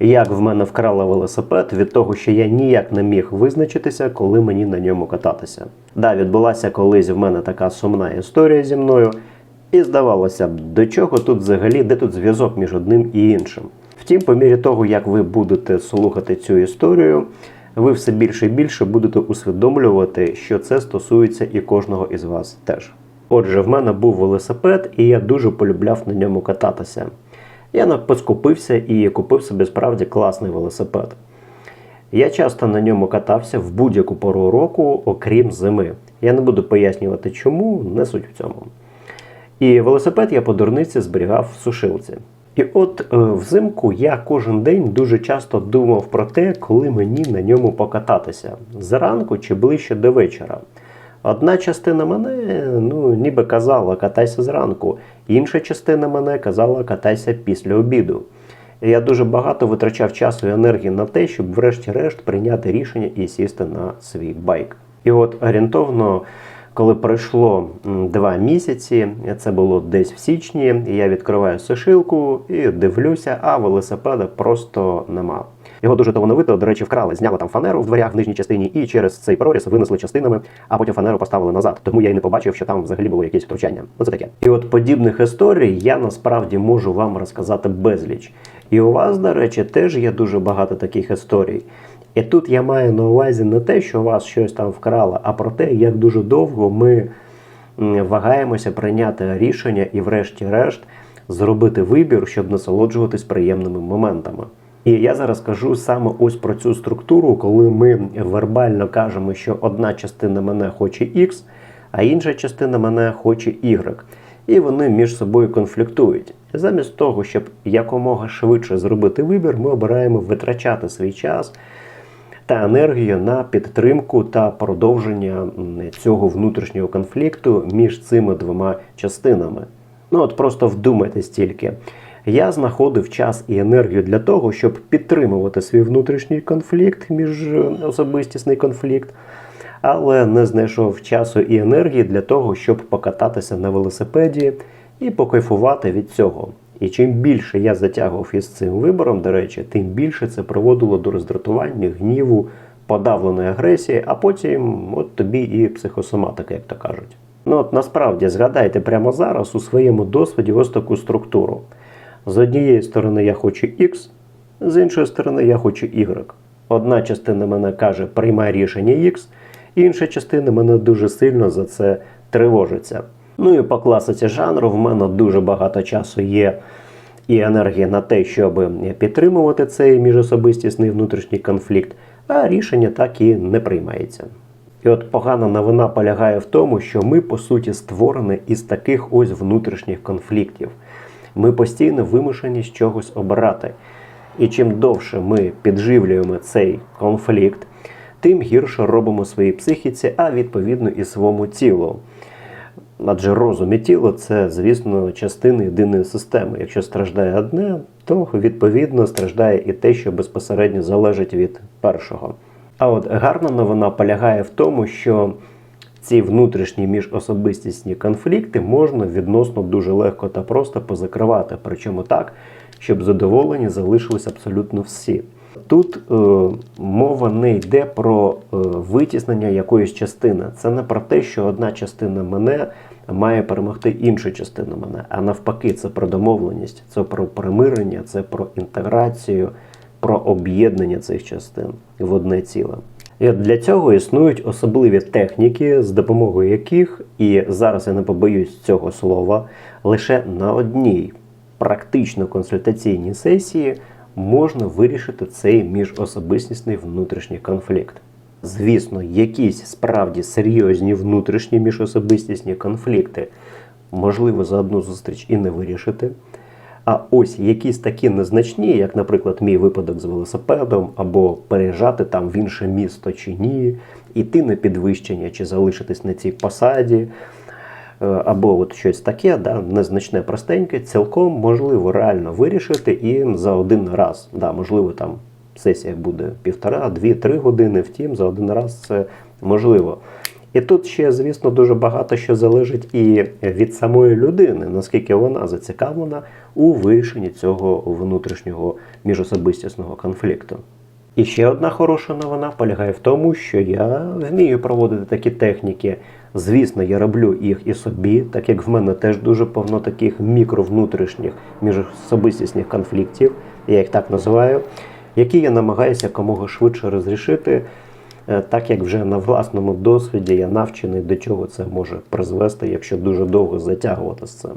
Як в мене вкрала велосипед від того, що я ніяк не міг визначитися, коли мені на ньому кататися. Да, відбулася колись в мене така сумна історія зі мною, і здавалося б, до чого тут взагалі, де тут зв'язок між одним і іншим. Втім, по мірі того, як ви будете слухати цю історію, ви все більше і більше будете усвідомлювати, що це стосується і кожного із вас теж. Отже, в мене був велосипед, і я дуже полюбляв на ньому кататися. Я поскупився і купив собі справді класний велосипед. Я часто на ньому катався в будь-яку пору року, окрім зими. Я не буду пояснювати, чому, не суть в цьому. І велосипед я по дурниці зберігав в сушилці. І от е, взимку я кожен день дуже часто думав про те, коли мені на ньому покататися зранку чи ближче до вечора. Одна частина мене ну, ніби казала катайся зранку, інша частина мене казала катайся після обіду. Я дуже багато витрачав часу і енергії на те, щоб врешті-решт прийняти рішення і сісти на свій байк. І от орієнтовно, коли пройшло два місяці, це було десь в січні, я відкриваю сушилку і дивлюся, а велосипеда просто нема. Його дуже талановито, до речі, вкрали, зняли там фанеру в дверях в нижній частині і через цей проріз винесли частинами, а потім фанеру поставили назад. Тому я й не побачив, що там взагалі було якесь втручання. Оце таке. І от подібних історій я насправді можу вам розказати безліч. І у вас, до речі, теж є дуже багато таких історій. І тут я маю на увазі не те, що вас щось там вкрало, а про те, як дуже довго ми вагаємося прийняти рішення і, врешті-решт, зробити вибір, щоб насолоджуватись приємними моментами. І я зараз кажу саме ось про цю структуру, коли ми вербально кажемо, що одна частина мене хоче X, а інша частина мене хоче Y. І вони між собою конфліктують. Замість того, щоб якомога швидше зробити вибір, ми обираємо витрачати свій час та енергію на підтримку та продовження цього внутрішнього конфлікту між цими двома частинами. Ну от просто вдумайтесь тільки. Я знаходив час і енергію для того, щоб підтримувати свій внутрішній конфлікт, міжособистісний конфлікт, але не знайшов часу і енергії для того, щоб покататися на велосипеді і покайфувати від цього. І чим більше я затягував із цим вибором, до речі, тим більше це приводило до роздратування, гніву, подавленої агресії, а потім от тобі і психосоматика, як то кажуть. Ну от насправді згадайте прямо зараз у своєму досвіді ось таку структуру. З однієї сторони я хочу X, з іншої сторони я хочу Y. Одна частина мене каже, приймай рішення X, інша частина мене дуже сильно за це тривожиться. Ну і по класиці жанру в мене дуже багато часу є і енергії на те, щоб підтримувати цей міжособистісний внутрішній конфлікт, а рішення так і не приймається. І от погана новина полягає в тому, що ми по суті створені із таких ось внутрішніх конфліктів. Ми постійно вимушені з чогось обирати. І чим довше ми підживлюємо цей конфлікт, тим гірше робимо своїй психіці, а відповідно і своєму тілу. Адже розум і тіло це, звісно, частини єдиної системи. Якщо страждає одне, то відповідно страждає і те, що безпосередньо залежить від першого. А от гарна новина полягає в тому, що ці внутрішні міжособистісні конфлікти можна відносно дуже легко та просто позакривати, причому так, щоб задоволені залишились абсолютно всі. Тут е, мова не йде про е, витіснення якоїсь частини. Це не про те, що одна частина мене має перемогти іншу частину мене, а навпаки, це про домовленість, це про примирення, це про інтеграцію, про об'єднання цих частин в одне ціле. І для цього існують особливі техніки, з допомогою яких, і зараз я не побоюсь цього слова, лише на одній практично консультаційній сесії можна вирішити цей міжособистісний внутрішній конфлікт. Звісно, якісь справді серйозні внутрішні міжособистісні конфлікти можливо за одну зустріч і не вирішити. А ось якісь такі незначні, як, наприклад, мій випадок з велосипедом, або переїжджати там в інше місто чи ні, іти на підвищення, чи залишитись на цій посаді, е, або от щось таке, да, незначне, простеньке, цілком можливо реально вирішити і за один раз. Да, можливо, там сесія буде півтора, дві, три години, втім, за один раз це можливо. І тут ще, звісно, дуже багато що залежить і від самої людини, наскільки вона зацікавлена у вирішенні цього внутрішнього міжособистісного конфлікту. І ще одна хороша новина полягає в тому, що я вмію проводити такі техніки. Звісно, я роблю їх і собі, так як в мене теж дуже повно таких мікровнутрішніх міжособистісних конфліктів, я їх так називаю, які я намагаюся якомога швидше розрішити, так як вже на власному досвіді я навчений, до чого це може призвести, якщо дуже довго затягувати з цим.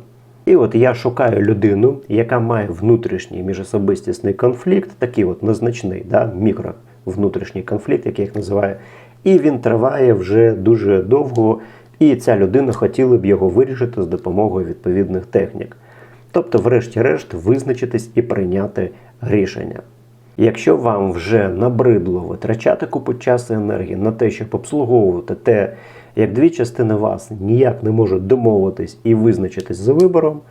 І от я шукаю людину, яка має внутрішній міжособистісний конфлікт, такий от незначний, да, мікро внутрішній конфлікт, як я їх називаю, і він триває вже дуже довго, і ця людина хотіла б його вирішити з допомогою відповідних технік. Тобто, врешті-решт, визначитись і прийняти рішення. Якщо вам вже набридло витрачати купу часу і енергії на те, щоб обслуговувати те, як дві частини вас ніяк не можуть домовитись і визначитись за вибором,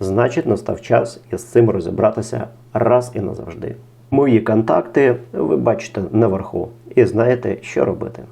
значить настав час із цим розібратися раз і назавжди. Мої контакти ви бачите наверху і знаєте, що робити.